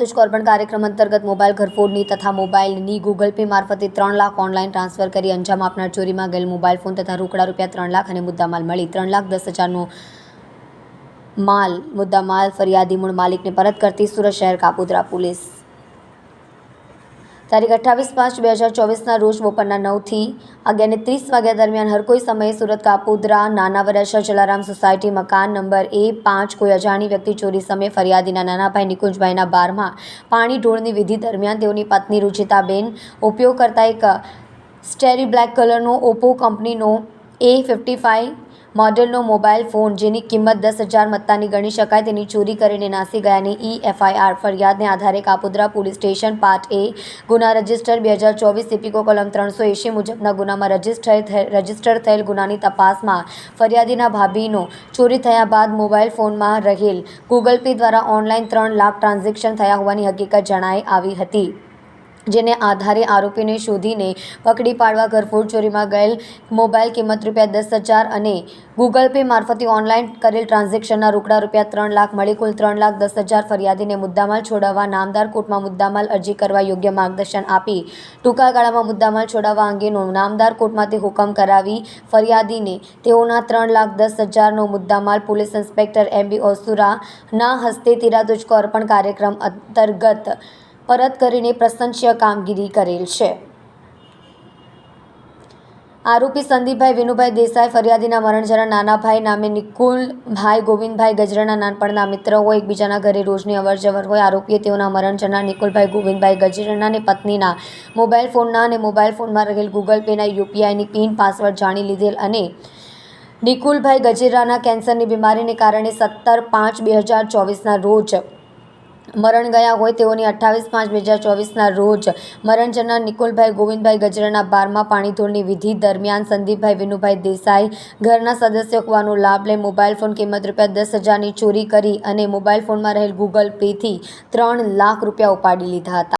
તુષ્કોર કાર્યક્રમ અંતર્ગત મોબાઈલ ઘરફોડની તથા મોબાઈલની ગૂગલ પે મારફતે ત્રણ લાખ ઓનલાઈન ટ્રાન્સફર કરી અંજામ આપનાર ચોરીમાં ગયેલ મોબાઈલ ફોન તથા રોકડા રૂપિયા ત્રણ લાખ અને મુદ્દામાલ મળી. ત્રણ લાખ દસ હજારનો માલ, મુદ્દામાલ ફરિયાદી મૂળ માલિકને પરત કરતી સુરત શહેર કાપોદ્રા પોલીસ. તારીખ અઠ્ઠાવીસ પાંચ બે હજાર ચોવીસના રોજ બપોરના નવથી અગિયારને ત્રીસ વાગ્યા દરમિયાન હર કોઈ સમયે સુરત કાપોદરા નાના વરાછા જલારામ સોસાયટી, મકાન નંબર એ પાંચ કોઈ અજાણી વ્યક્તિ ચોરી સમયે ફરિયાદીના નાનાભાઈ નિકુંજભાઈના બારમાં પાણી ઢોળની વિધિ દરમિયાન તેઓની પત્ની રુચિતાબેન ઉપયોગ કરતા એક સ્ટેરી બ્લેક કલરનો ઓપ્પો કંપનીનો એ ફિફ્ટી ફાઇવ મોડેલનો મોબાઈલ ફોન, જેની કિંમત દસ હજાર મત્તાની ગણી શકાય, તેની ચોરી કરીને નાસી ગયાની ઈ એફઆઈઆર ફરિયાદને આધારે Kapodra police station part A ગુના રજિસ્ટર બે હજાર ચોવીસ સિપિકો કલમ ત્રણસો એંશી મુજબના ગુનામાં રજિસ્ટર રજિસ્ટર થયેલ ગુનાની તપાસમાં ફરિયાદીના ભાભીનો ચોરી થયા બાદ મોબાઈલ ફોનમાં રહેલ ગૂગલ પે દ્વારા ઓનલાઈન ત્રણ લાખ ટ્રાન્ઝેક્શન થયા હોવાની હકીકત જણાઈ આવી હતી. જેને આધારે આરોપીને શોધીને પકડી પાડવા ઘરફોડ ચોરીમાં ગયેલ મોબાઈલ કિંમત રૂપિયા દસ હજાર અને ગૂગલ પે મારફતે ઓનલાઈન કરેલ ટ્રાન્ઝેક્શનના રોકડા રૂપિયા ત્રણ લાખ મળી કુલ ત્રણ લાખ દસ હજાર ફરિયાદીને મુદ્દામાલ છોડાવવા નામદાર કોર્ટમાં મુદ્દામાલ અરજી કરવા યોગ્ય માર્ગદર્શન આપી. ટૂંકા ગાળામાં મુદ્દામાલ છોડાવવા અંગેનો નામદાર કોર્ટમાંથી હુકમ કરાવી ફરિયાદીને તેઓના ત્રણ લાખ દસ હજારનો મુદ્દામાલ પોલીસ ઇન્સ્પેક્ટર એમ બી ઓસુરાના હસ્તે તીરા અર્પણ કાર્યક્રમ અંતર્ગત પરત કરીને પ્રશંસ્ય કામગીરી કરેલ છે. આરોપી સંદીપભાઈ વિનુભાઈ દેસાઈ ફરિયાદીના મરણજરા નાનાભાઈ નામે નિકુલભાઈ ગોવિંદભાઈ ગજરાના નાનપણના મિત્ર હોય, એકબીજાના ઘરે રોજની અવરજવર હોય, આરોપીએ તેઓના મરણ નિકુલભાઈ ગોવિંદભાઈ ગજરાનાની પત્નીના મોબાઈલ ફોનના અને મોબાઈલ ફોનમાં રહેલ ગૂગલ પેના યુપીઆઈની પિન, પાસવર્ડ જાણી લીધેલ અને નિકુલભાઈ ગજેરાના કેન્સરની બીમારીને કારણે સત્તર પાંચ બે હજાર ચોવીસના રોજ મરણ ગયા હોય તેઓની અઠ્ઠાવીસ પાંચ બે હજાર ચોવીસના રોજ મરણ જનાર નિકુલભાઈ ગોવિંદભાઈ ગજરાના બારમાં પાણીધોળની વિધિ દરમિયાન સંદીપભાઈ વિનુભાઈ દેસાઈ ઘરના સદસ્ય હોવાનો લાભ લઈ મોબાઈલ ફોન કિંમત રૂપિયા દસ હજારની ચોરી કરી અને મોબાઈલ ફોનમાં રહેલ ગૂગલ પેથી ત્રણ લાખ રૂપિયા ઉપાડી લીધા હતા.